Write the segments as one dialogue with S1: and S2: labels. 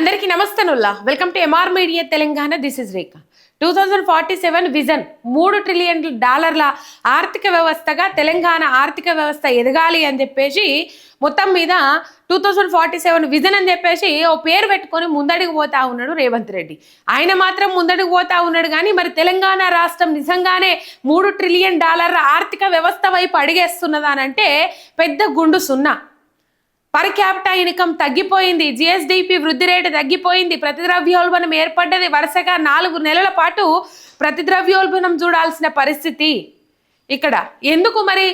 S1: అందరికీ నమస్తనుల్లా. Welcome to MR media Telangana. This is Rekha two thousand forty seven vision మూడు trillion డాలర్ల ఆర్థిక వ్యవస్థగా తెలంగాణ ఆర్థిక వ్యవస్థ ఎదగాలి అని చెప్పేసి మొత్తం మీద two thousand forty seven vision అని చెప్పేసి ఓ పేరు పెట్టుకొని ముందడుగు పోతా ఉన్నాడు రేవంత్ రెడ్డి. ఆయన మాత్రం ముందడుగు పోతా ఉన్నాడు కానీ మరి తెలంగాణ రాష్ట్రం నిజంగానే మూడు ట్రిలియన్ డాలర్ల ఆర్థిక వ్యవస్థ వైపు అడిగేస్తున్నదానంటే పెద్ద గుండు సున్నా. పర్ క్యాపిటా ఇన్కమ్ తగ్గిపోయింది. జిఎస్డిపి వృద్ధి రేటు తగ్గిపోయింది. ప్రతిద్రవ్యోల్బణం ఏర్పడ్డది వరుసగా నాలుగు నెలల పాటు ప్రతిద్రవ్యోల్బణం చూడాల్సిన పరిస్థితి. ఇక్కడ ఎందుకు మరి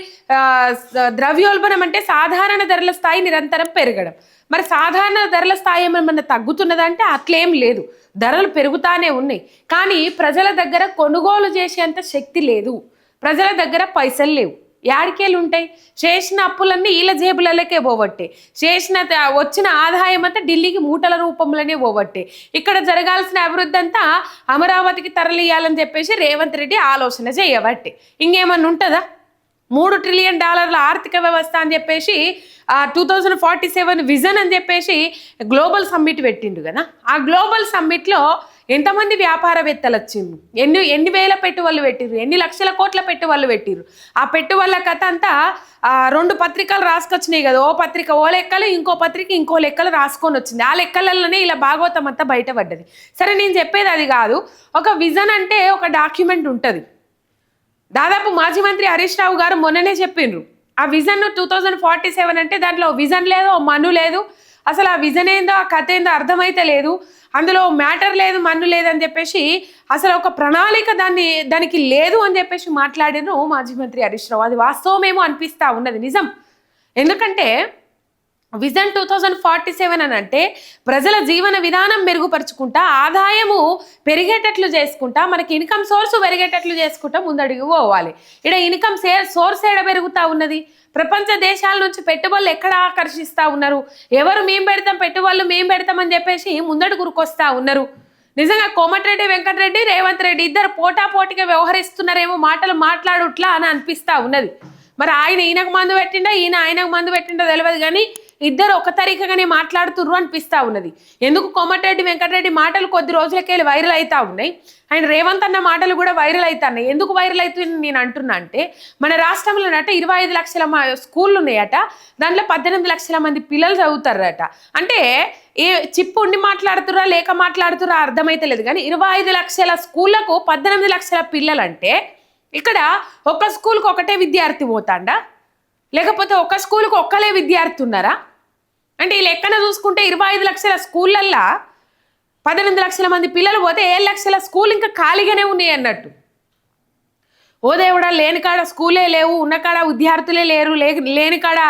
S1: ద్రవ్యోల్బణం అంటే సాధారణ ధరల స్థాయి నిరంతరం పెరగడం. మరి సాధారణ ధరల స్థాయి ఏమన్నా తగ్గుతున్నదంటే అట్లేం లేదు. ధరలు పెరుగుతానే ఉన్నాయి. కానీ ప్రజల దగ్గర కొనుగోలు చేసేంత శక్తి లేదు. ప్రజల దగ్గర పైసలు లేవు. యాడికేళ్ళు ఉంటాయి చేసిన అప్పులన్నీ వీళ్ళ జేబులలోకే పోవట్టే. చేసిన వచ్చిన ఆదాయం అంతా ఢిల్లీకి మూటల రూపంలోనే పోవట్టే. ఇక్కడ జరగాల్సిన అభివృద్ధి అంతా అమరావతికి తరలియాలని చెప్పేసి రేవంత్ రెడ్డి ఆలోచన చేయబట్టే. ఇంకేమన్నా ఉంటుందా? మూడు ట్రిలియన్ డాలర్ల ఆర్థిక వ్యవస్థ అని చెప్పేసి two thousand forty seven vision అని చెప్పేసి గ్లోబల్ సమ్మిట్ పెట్టిండు కదా? ఆ గ్లోబల్ సమ్మిట్లో ఎంతమంది వ్యాపారవేత్తలు వచ్చిండ్రు? ఎన్ని ఎన్ని వేల పెట్టుబడులు పెట్టిర్రు? ఎన్ని లక్షల కోట్ల పెట్టుబడులు పెట్టిర్రు? ఆ పెట్టుబడుల కథ అంతా రెండు పత్రికలు రాసుకొచ్చినాయి కదా. ఓ పత్రిక ఓ లెక్కలు ఇంకో పత్రిక ఇంకో లెక్కలు రాసుకొని వచ్చింది. ఆ లెక్కలలోనే ఇలా భాగవతం అంతా బయటపడ్డది. సరే నేను చెప్పేది అది కాదు. ఒక విజన్ అంటే ఒక డాక్యుమెంట్ ఉంటుంది. దాదాపు మాజీ మంత్రి హరీష్ రావు గారు మొన్ననే చెప్పిండ్రు. ఆ vision two thousand forty seven అంటే దాంట్లో విజన్ లేదు ఓ లేదు అసలు ఆ విజన్ ఏందో ఆ కథ ఏందో అర్థమైతే లేదు. అందులో మ్యాటర్ లేదు మన్ను లేదని చెప్పేసి అసలు ఒక ప్రణాళిక దాన్ని దానికి లేదు అని చెప్పేసి మాట్లాడాను మాజీ మంత్రి హరీష్ రావు. అది వాస్తవమేమో అనిపిస్తా ఉన్నది నిజం. ఎందుకంటే vision two thousand forty seven అని అంటే ప్రజల జీవన విధానం మెరుగుపరుచుకుంటా ఆదాయము పెరిగేటట్లు చేసుకుంటా మనకి ఇన్కమ్ సోర్స్ పెరిగేటట్లు చేసుకుంటా ముందడుగు పోవాలి. ఇక్కడ ఇన్కమ్ సే సోర్స్ ఏడ పెరుగుతా ఉన్నది? ప్రపంచ దేశాల నుంచి పెట్టుబడులు ఎక్కడ ఆకర్షిస్తూ ఉన్నారు? ఎవరు మేము పెడతాం? పెట్టుబడులు మేము పెడతామని చెప్పేసి ముందడు గురికొస్తా ఉన్నారు. నిజంగా కోమటిరెడ్డి వెంకటరెడ్డి రేవంత్ రెడ్డి ఇద్దరు పోటా పోటీగా వ్యవహరిస్తున్నారేమో మాటలు మాట్లాడుట్లా అని అనిపిస్తా ఉన్నది. మరి ఆయన ఈయనకు మందు పెట్టిండా? ఈయన ఆయనకు మందు పెట్టిండో? తెలియదు కానీ ఇద్దరు ఒక తరీకగానే మాట్లాడుతుర్రు అనిపిస్తా ఉన్నది. ఎందుకు కోమటిరెడ్డి వెంకటరెడ్డి మాటలు కొద్ది రోజులకే వైరల్ అవుతా ఉన్నాయి? ఆయన రేవంత్ అన్న మాటలు కూడా వైరల్ అవుతున్నాయి ఎందుకు వైరల్ అవుతుంది నేను అంటున్నా అంటే మన రాష్ట్రంలో అట ఇరవై ఐదు లక్షల మా స్కూళ్ళు ఉన్నాయట దాంట్లో పద్దెనిమిది లక్షల మంది పిల్లలు చదువుతారట. అంటే ఏ చిప్పు ఉండి మాట్లాడుతురా లేక మాట్లాడుతురా అర్థమైతే లేదు. కానీ ఇరవై ఐదు లక్షల స్కూళ్ళకు పద్దెనిమిది లక్షల పిల్లలంటే ఇక్కడ ఒక స్కూల్కి ఒకటే విద్యార్థి పోతాండా? లేకపోతే ఒక స్కూల్కి ఒక్కలే విద్యార్థి ఉన్నారా అంటే ఈ లెక్కన చూసుకుంటే ఇరవై ఐదు లక్షల స్కూళ్ళల్లో పద్దెనిమిది లక్షల మంది పిల్లలు పోతే ఏడు లక్షల స్కూల్ ఇంకా ఖాళీగానే ఉన్నాయి అన్నట్టు. ఓ దేవుడా లేని కాడ స్కూలే లేవు ఉన్న కాడ విద్యార్థులే లేరు లే లేని కాడ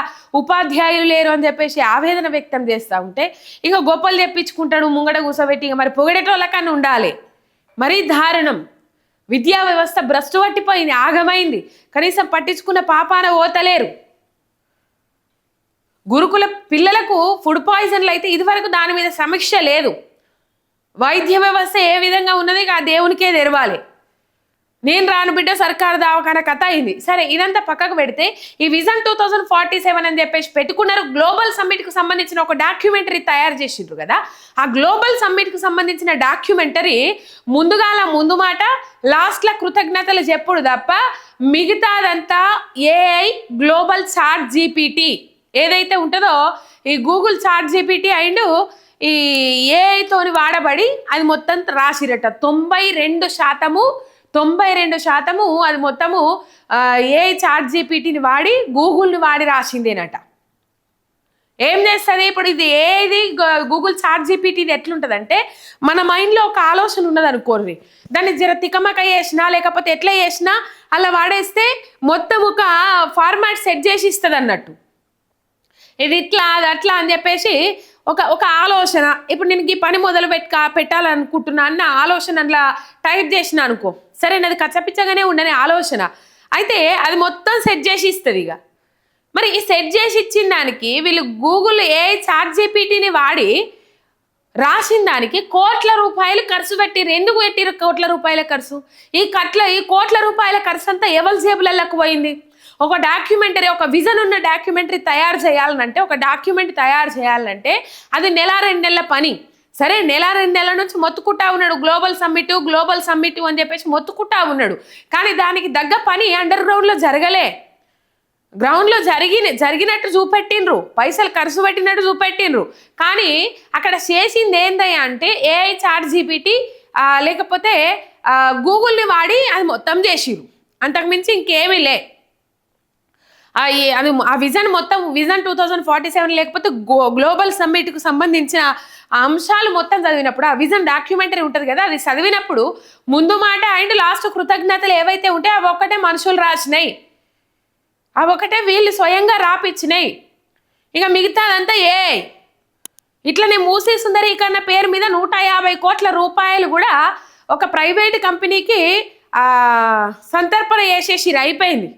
S1: ఉపాధ్యాయులు లేరు అని చెప్పేసి ఆవేదన వ్యక్తం చేస్తూ ఉంటే ఇక గొప్పలు తెప్పించుకుంటాడు ముంగడ కూసబెట్టి ఇక మరి పొగడేటోళ్ళకన్నా ఉండాలి. మరీ దారుణం. విద్యా వ్యవస్థ భ్రష్టు పట్టిపోయింది ఆగమైంది. కనీసం పట్టించుకున్న పాపాన ఓతలేరు. గురుకుల పిల్లలకు ఫుడ్ పాయిజన్లు అయితే ఇదివరకు దాని మీద సమీక్ష లేదు. వైద్య వ్యవస్థ ఏ విధంగా ఉన్నది ఆ దేవునికే తెరవాలి. నేను రాను బిడ్డ సర్కారు దావకాన కథ అయింది. సరే ఇదంతా పక్కకు పెడితే ఈ vision two thousand forty seven అని చెప్పేసి పెట్టుకున్నారు. గ్లోబల్ సమ్మిట్కి సంబంధించిన ఒక డాక్యుమెంటరీ తయారు చేసిండ్రు కదా. ఆ గ్లోబల్ సమ్మిట్కి సంబంధించిన డాక్యుమెంటరీ ముందుగాల ముందు మాట లాస్ట్ల కృతజ్ఞతలు చెప్పుడు తప్ప మిగతాదంతా ఏఐ గ్లోబల్ చార్ట్ జీపీటీ ఏదైతే ఉంటుందో ఈ గూగుల్ చాట్ జీపీటీ అండ్ ఈ ఏఐతోని వాడబడి అది మొత్తం రాసిరట. తొంభై రెండు శాతము తొంభై రెండు శాతము అది మొత్తము ఏఐ చార్ట్ జీపీటీని వాడి గూగుల్ని వాడి రాసిందేనట. ఏం చేస్తుంది? ఇప్పుడు ఇది ఏది గూగుల్ చాట్ జీపీటీది ఎట్లుంటుందంటే మన మైండ్లో ఒక ఆలోచన ఉన్నది అనుకోరు దాన్ని జర తికమక చేసినా లేకపోతే ఎట్లా చేసినా అలా వాడేస్తే మొత్తం ఒక ఫార్మాట్ సెట్ చేసి ఇస్తుంది అన్నట్టు ఇది ఇట్లా అది అట్లా అని చెప్పేసి ఒక ఒక ఆలోచన. ఇప్పుడు నేను ఈ పని మొదలు పెట్టుక పెట్టాలనుకుంటున్నా అన్న ఆలోచన అట్లా టైప్ చేసిన అనుకో. సరే నాది కచ్చపిచ్చగానే ఉండని ఆలోచన. అయితే అది మొత్తం సెట్ చేసి ఇస్తుంది ఇక మరి ఈ సెట్ చేసి ఇచ్చిన దానికి వీళ్ళు గూగుల్ ఏ చాట్ జీపీటీని వాడి రాసిన దానికి కోట్ల రూపాయలు ఖర్చు పెట్టిరు ఎందుకు పెట్టిరు కోట్ల రూపాయల ఖర్చు? ఈ కట్ల ఈ కోట్ల రూపాయల ఖర్చు అంతా ఎవరి జేబులకు పోయింది? ఒక డాక్యుమెంటరీ ఒక విజన్ ఉన్న డాక్యుమెంటరీ తయారు చేయాలనంటే ఒక డాక్యుమెంట్ తయారు చేయాలంటే అది నెల రెండు నెలల పని. సరే నెల రెండు నెలల నుంచి మొత్తుకుంటా ఉన్నాడు గ్లోబల్ సమ్మిట్ గ్లోబల్ సమ్మిట్ అని చెప్పేసి మొత్తుకుంటా ఉన్నాడు. కానీ దానికి తగ్గ పని అండర్ గ్రౌండ్లో జరగలే. గ్రౌండ్లో జరిగిన జరిగినట్టు చూపెట్టిండ్రు. పైసలు ఖర్చు పెట్టినట్టు చూపెట్టిండ్రు. కానీ అక్కడ చేసింది ఏందయ్యా అంటే ఏఐ చాట్ జీపీటీ లేకపోతే గూగుల్ని వాడి అది మొత్తం చేసిరు అంతకుమించి ఇంకేమీ లే. అది ఆ విజన్ మొత్తం vision two thousand forty seven లేకపోతే గో- గ్లోబల్ సమ్మిట్కు సంబంధించిన అంశాలు మొత్తం చదివినప్పుడు ఆ విజన్ డాక్యుమెంటరీ ఉంటుంది కదా అది చదివినప్పుడు ముందు మాట అండ్ లాస్ట్ కృతజ్ఞతలు ఏవైతే ఉంటే అవి ఒక్కటే మనుషులు రాసినాయి. అవి ఒకటే వీళ్ళు స్వయంగా రాపిచ్చినాయి. ఇక మిగతాదంతా ఏ ఇట్లనే మూసీ సుందరీకరణ పేరు మీద నూట యాభై కోట్ల రూపాయలు కూడా ఒక ప్రైవేట్ కంపెనీకి సంతర్పణ చేసేసి అయిపోయింది.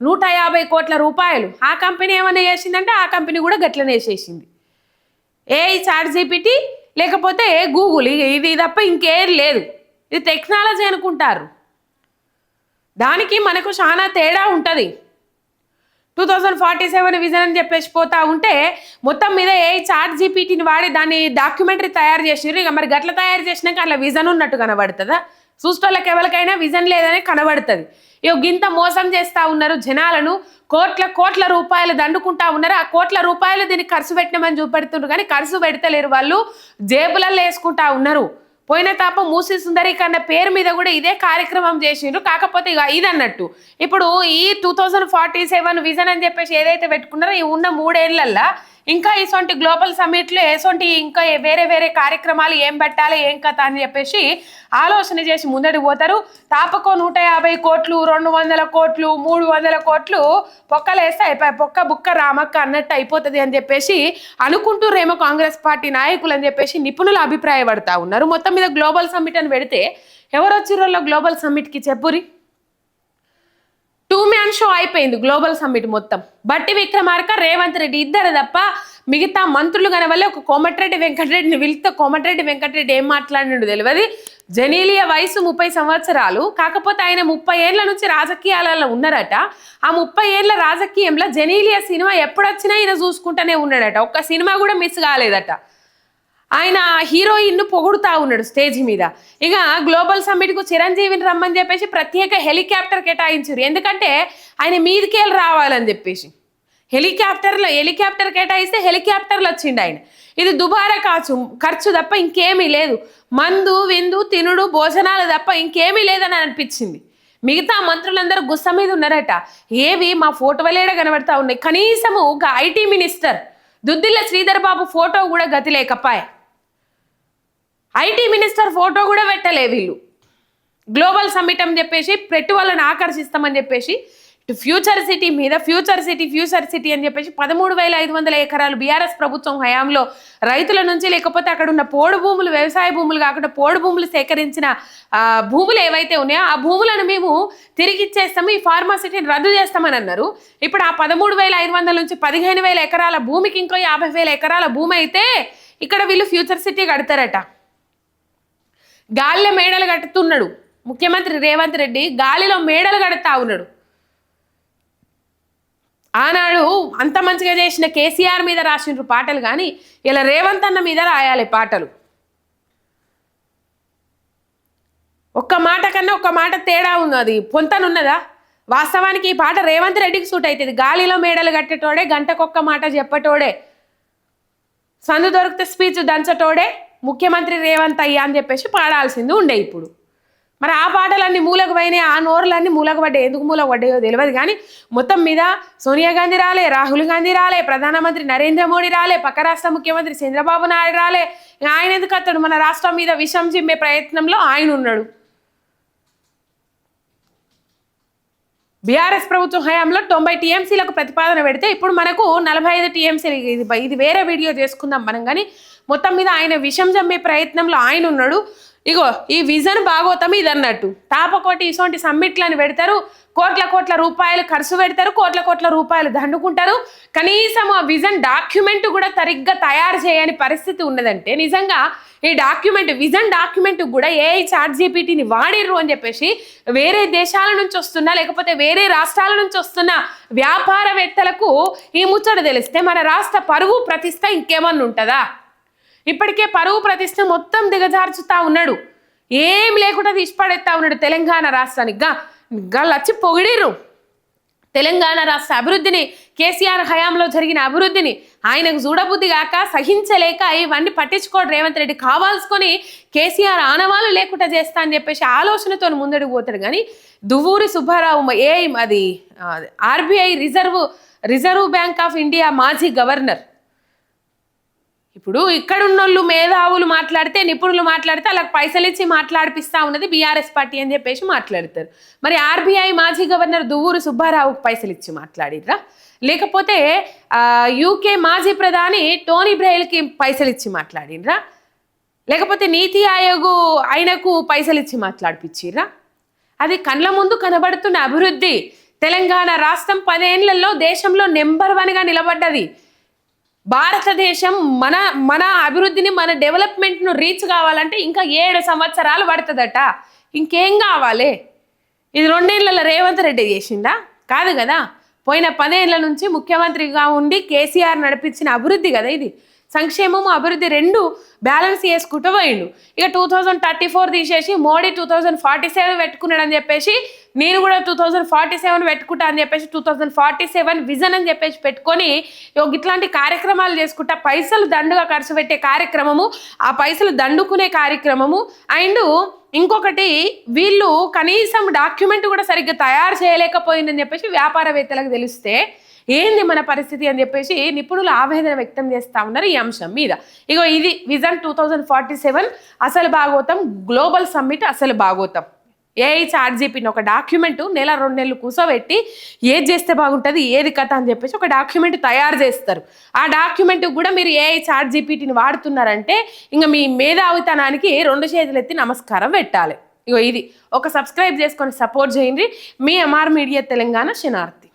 S1: నూట యాభై కోట్ల రూపాయలు ఆ కంపెనీ ఏమైనా చేసిందంటే ఆ కంపెనీ కూడా గట్లనే వేసేసింది ఏ చాట్ జీపీటీ లేకపోతే ఏ గూగుల్ ఇది తప్ప ఇంకేది లేదు. ఇది టెక్నాలజీ అనుకుంటారు. దానికి మనకు చాలా తేడా ఉంటుంది. Two thousand forty seven vision అని చెప్పేసి పోతా ఉంటే మొత్తం మీద ఏ చాట్ జీపీటీని వాడి దాన్ని డాక్యుమెంటరీ తయారు చేసినారు ఇక మరి గట్ల తయారు చేసినాక అట్లా విజన్ ఉన్నట్టు కనబడుతుందా? చూస్తోళ్ళకి ఎవరికైనా విజన్ లేదని కనబడుతుంది. ఇక గింత మోసం చేస్తా ఉన్నారు జనాలను కోట్ల కోట్ల రూపాయలు దండుకుంటా ఉన్నారు. ఆ కోట్ల రూపాయలు దీన్ని ఖర్చు పెట్టినామని చూపెడుతుండ్రు కానీ ఖర్చు పెడతలేరు వాళ్ళు జేబులలో వేసుకుంటా ఉన్నారు. పోయిన తాప మూసి సుందరీకరణ పేరు మీద కూడా ఇదే కార్యక్రమం చేసిండ్రు. కాకపోతే ఇక ఇదన్నట్టు. అన్నట్టు ఇప్పుడు ఈ two thousand forty seven vision అని చెప్పేసి ఏదైతే పెట్టుకున్నారో ఈ ఉన్న మూడేళ్ళల్లో ఇంకా ఇటువంటి గ్లోబల్ సమ్మిట్లో ఏసొంటి ఇంకా వేరే వేరే కార్యక్రమాలు ఏం పెట్టాలి ఏం కథ అని చెప్పేసి ఆలోచన చేసి ముందడికి పోతారు. తాపకో నూట యాభై కోట్లు రెండు వందల కోట్లు మూడు వందల కోట్లు పొక్కలేస్తే అయిపోయి పొక్క బుక్క రామక్క అన్నట్టు అయిపోతుంది అని చెప్పేసి అనుకుంటూరేమో కాంగ్రెస్ పార్టీ నాయకులు అని చెప్పేసి నిపుణులు అభిప్రాయపడతా ఉన్నారు. మొత్తం మీద గ్లోబల్ సమ్మిట్ అని పెడితే ఎవరొచ్చిరోలో గ్లోబల్ సమ్మిట్కి చెప్పురి? టూ మ్యాన్ షో అయిపోయింది గ్లోబల్ సమ్మిట్ మొత్తం. బట్టి విక్రమార్క రేవంత్ రెడ్డి ఇద్దరు తప్ప మిగతా మంత్రులు కనవల్లే ఒక కోమటిరెడ్డి వెంకటరెడ్డిని పిలిస్తే కోమటిరెడ్డి వెంకటరెడ్డి ఏం మాట్లాడినాడు తెలియదు. జనీలియ వయసు ముప్పై సంవత్సరాలు. కాకపోతే ఆయన ముప్పై ఏళ్ళ నుంచి రాజకీయాలలో ఉన్నారట. ఆ ముప్పై ఏళ్ళ రాజకీయంలో జనీలియ సినిమా ఎప్పుడొచ్చినా ఈయన చూసుకుంటూనే ఉన్నాడట. ఒక్క సినిమా కూడా మిస్ కాలేదట. ఆయన హీరోయిన్ను పొగుడుతా ఉన్నాడు స్టేజ్ మీద. ఇక గ్లోబల్ సమ్మిట్కు చిరంజీవిని రమ్మని చెప్పేసి ప్రత్యేక హెలికాప్టర్ కేటాయించారు. ఎందుకంటే ఆయన మీదికేళ్ళు రావాలని చెప్పేసి. హెలికాప్టర్లో హెలికాప్టర్ కేటాయిస్తే హెలికాప్టర్లు వచ్చిండు ఆయన. ఇది దుబారా కాచు ఖర్చు తప్ప ఇంకేమీ లేదు. మందు విందు తినుడు భోజనాలు తప్ప ఇంకేమీ లేదని అనిపించింది. మిగతా మంత్రులందరూ గుస్స మీద ఉన్నారట. ఏవి మా ఫోటో వలేడ కనబడతా ఉన్నాయి. కనీసము ఒక IT minister Duddilla Sridhar Babu photo కూడా గతి లేకపాయే. ఐటీ మినిస్టర్ ఫోటో కూడా పెట్టలే వీళ్ళు. గ్లోబల్ సమ్మిట్ అని చెప్పేసి పెట్టుబడులను ఆకర్షిస్తామని చెప్పేసి ఇటు ఫ్యూచర్ సిటీ మీద ఫ్యూచర్ సిటీ ఫ్యూచర్ సిటీ అని చెప్పేసి పదమూడు వేల ఐదు వందల ఎకరాలు బీఆర్ఎస్ ప్రభుత్వం హయాంలో రైతుల నుంచి లేకపోతే అక్కడ ఉన్న పోడు భూములు వ్యవసాయ భూములు కాకుండా పోడు భూములు సేకరించిన భూములు ఏవైతే ఉన్నాయో ఆ భూములను మేము తిరిగి ఇచ్చేస్తాము ఈ ఫార్మాసిటీని రద్దు చేస్తామని అన్నారు. ఇప్పుడు ఆ పదమూడు వేల ఐదు వందల నుంచి పదిహేను వేల ఎకరాల భూమికి ఇంకో యాభై వేల ఎకరాల భూమి అయితే ఇక్కడ వీళ్ళు ఫ్యూచర్ సిటీ కడతారట. గాలిలో మేడలు కట్టుతున్నాడు. ముఖ్యమంత్రి రేవంత్ రెడ్డి గాలిలో మేడలు కడతా ఉన్నాడు. ఆనాడు అంత మంచిగా చేసిన కేసీఆర్ మీద రాసిండ్రు పాటలు కానీ ఇలా రేవంత్ అన్న మీద రాయాలి పాటలు. ఒక్క మాట కన్నా ఒక్క మాట తేడా ఉన్నది? పొంతనున్నదా వాస్తవానికి ఈ పాట రేవంత్ రెడ్డికి సూట్ అవుతుంది. గాలిలో మేడలు కట్టేటోడే గంటకొక్క మాట చెప్పటోడే. సందు దొరికితే స్పీచ్ దంచటోడే ముఖ్యమంత్రి రేవంత్ అయ్యా అని చెప్పేసి పాడాల్సింది ఉండే ఇప్పుడు. మరి ఆ పాటలన్నీ మూలకు పోయినాయి ఆ నోరులన్నీ మూలకు పడ్డాయి. ఎందుకు మూలకు పడ్డాయో తెలియదు కానీ మొత్తం మీద సోనియా గాంధీ రాలే రాహుల్ గాంధీ రాలే ప్రధానమంత్రి నరేంద్ర మోడీ రాలే పక్క రాష్ట్ర ముఖ్యమంత్రి చంద్రబాబు నాయుడు రాలే. ఆయన ఎందుకు అతడు మన రాష్ట్రం మీద విషం చిమ్మే ప్రయత్నంలో ఆయన ఉన్నాడు. బీఆర్ఎస్ ప్రభుత్వం హయాంలో తొంభై టీఎంసీలకు ప్రతిపాదన పెడితే ఇప్పుడు మనకు నలభై ఐదు టీఎంసీలు. ఇది ఇది వేరే వీడియో చేసుకుందాం మనం కానీ మొత్తం మీద ఆయన విషం జమ్మే ప్రయత్నంలో ఆయన ఉన్నాడు. ఇగో ఈ విజన్ భాగవతం ఇది అన్నట్టు తాపకోటి ఇటువంటి సమ్మిట్లను పెడతారు కోట్ల కోట్ల రూపాయలు ఖర్చు పెడతారు కోట్ల కోట్ల రూపాయలు దండుకుంటారు. కనీసం ఆ విజన్ డాక్యుమెంట్ కూడా సరిగ్గా తయారు చేయని పరిస్థితి ఉన్నదంటే నిజంగా ఈ డాక్యుమెంట్ విజన్ డాక్యుమెంట్ కూడా ఏ చాట్ జీపీటీని వాడిర్రు అని చెప్పేసి వేరే దేశాల నుంచి వస్తున్నా లేకపోతే వేరే రాష్ట్రాల నుంచి వస్తున్న వ్యాపారవేత్తలకు ఈ ముచ్చట తెలిస్తే మన రాష్ట్ర పరువు ప్రతిష్ట ఇంకేమన్నా ఉంటుందా? ఇప్పటికే పరువు ప్రతిష్ట మొత్తం దిగజార్చుతా ఉన్నాడు. ఏం లేకుండా తీసిపడేస్తా ఉన్నాడు తెలంగాణ రాష్ట్రానికి. గా గల్లచ్చి పొగిడిర్రు. తెలంగాణ రాష్ట్ర అభివృద్ధిని కేసీఆర్ హయాంలో జరిగిన అభివృద్ధిని ఆయనకు చూడబుద్ధి కాక సహించలేక ఇవన్నీ పట్టించుకోడు రేవంత్ రెడ్డి కావాల్సుకొని కేసీఆర్ ఆనవాళ్ళు లేకుండా చేస్తా అని చెప్పేసి ఆలోచనతో ముందడుగు పోతాడు. కానీ దువ్వూరి సుబ్బారావు ఏ అది RBI reserve reserve bank of India మాజీ గవర్నర్ ఇప్పుడు ఇక్కడున్నోళ్ళు మేధావులు మాట్లాడితే నిపుణులు మాట్లాడితే అలా పైసలు ఇచ్చి మాట్లాడిపిస్తా ఉన్నది బీఆర్ఎస్ పార్టీ అని చెప్పేసి మాట్లాడతారు. మరి ఆర్బీఐ మాజీ గవర్నర్ దువ్వూరు సుబ్బారావుకు పైసలు ఇచ్చి మాట్లాడిరా లేకపోతే యూకే మాజీ ప్రధాని టోనీ బ్రెయిల్కి పైసలు ఇచ్చి మాట్లాడినరా లేకపోతే నీతి ఆయోగ్ ఆయనకు పైసలు ఇచ్చి మాట్లాడిపిచ్చిర్రా? అది కండ్ల ముందు కనబడుతున్న అభివృద్ధి. తెలంగాణ రాష్ట్రం పదేళ్ళలో దేశంలో నెంబర్ వన్గా నిలబడ్డది. భారతదేశం మన మన అభివృద్ధిని మన డెవలప్మెంట్ను రీచ్ కావాలంటే ఇంకా ఏడు సంవత్సరాలు పడుతుందట. ఇంకేం కావాలి? ఇది రెండేళ్ళలో రేవంత్ రెడ్డి చేసిండా కాదు కదా. పోయిన పదేళ్ళ నుంచి ముఖ్యమంత్రిగా ఉండి కేసీఆర్ నడిపించిన అభివృద్ధి కదా ఇది. సంక్షేమము అభివృద్ధి రెండు బ్యాలెన్స్ చేసుకుంటూ పోయిండు. ఇక టూ థౌజండ్ థర్టీ ఫోర్ తీసేసి Modi two thousand forty seven పెట్టుకున్నాడు అని చెప్పేసి నేను కూడా టూ థౌజండ్ ఫార్టీ సెవెన్ పెట్టుకుంటా అని చెప్పేసి two thousand forty seven vision అని చెప్పేసి పెట్టుకొని ఇగో ఇట్లాంటి కార్యక్రమాలు చేసుకుంటా పైసలు దండుగా ఖర్చు పెట్టే కార్యక్రమము ఆ పైసలు దండుకునే కార్యక్రమము అండ్ ఇంకొకటి వీళ్ళు కనీసం డాక్యుమెంట్ కూడా సరిగ్గా తయారు చేయలేకపోయిందని చెప్పేసి వ్యాపారవేత్తలకు తెలిస్తే ఏంది మన పరిస్థితి? అని చెప్పేసి నిపుణులు ఆవేదన వ్యక్తం చేస్తా ఉన్నారు ఈ అంశం మీద. ఇగో ఇది vision two thousand forty seven అసలు భాగోతం గ్లోబల్ సమ్మిట్ అసలు భాగోతం. ఏఐ చార్ట్ జీపీని ఒక డాక్యుమెంట్ నెల రెండు నెలలు కూర్చోబెట్టి ఏది చేస్తే బాగుంటుంది ఏది కథ అని చెప్పేసి ఒక డాక్యుమెంట్ తయారు చేస్తారు. ఆ డాక్యుమెంట్ కూడా మీరు ఏఐ చార్ట్ జీపీటీని వాడుతున్నారంటే ఇంకా మీ మేధావితనానికి రెండు చేతులు ఎత్తి నమస్కారం పెట్టాలి. ఇగో ఇది. ఒక సబ్స్క్రైబ్ చేసుకొని సపోర్ట్ చేయండి. మీ ఎంఆర్ మీడియా తెలంగాణ శనార్థి